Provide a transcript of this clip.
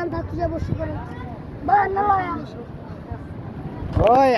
Bağırdak güzel boşu bana. Bağırma var ya. Oy.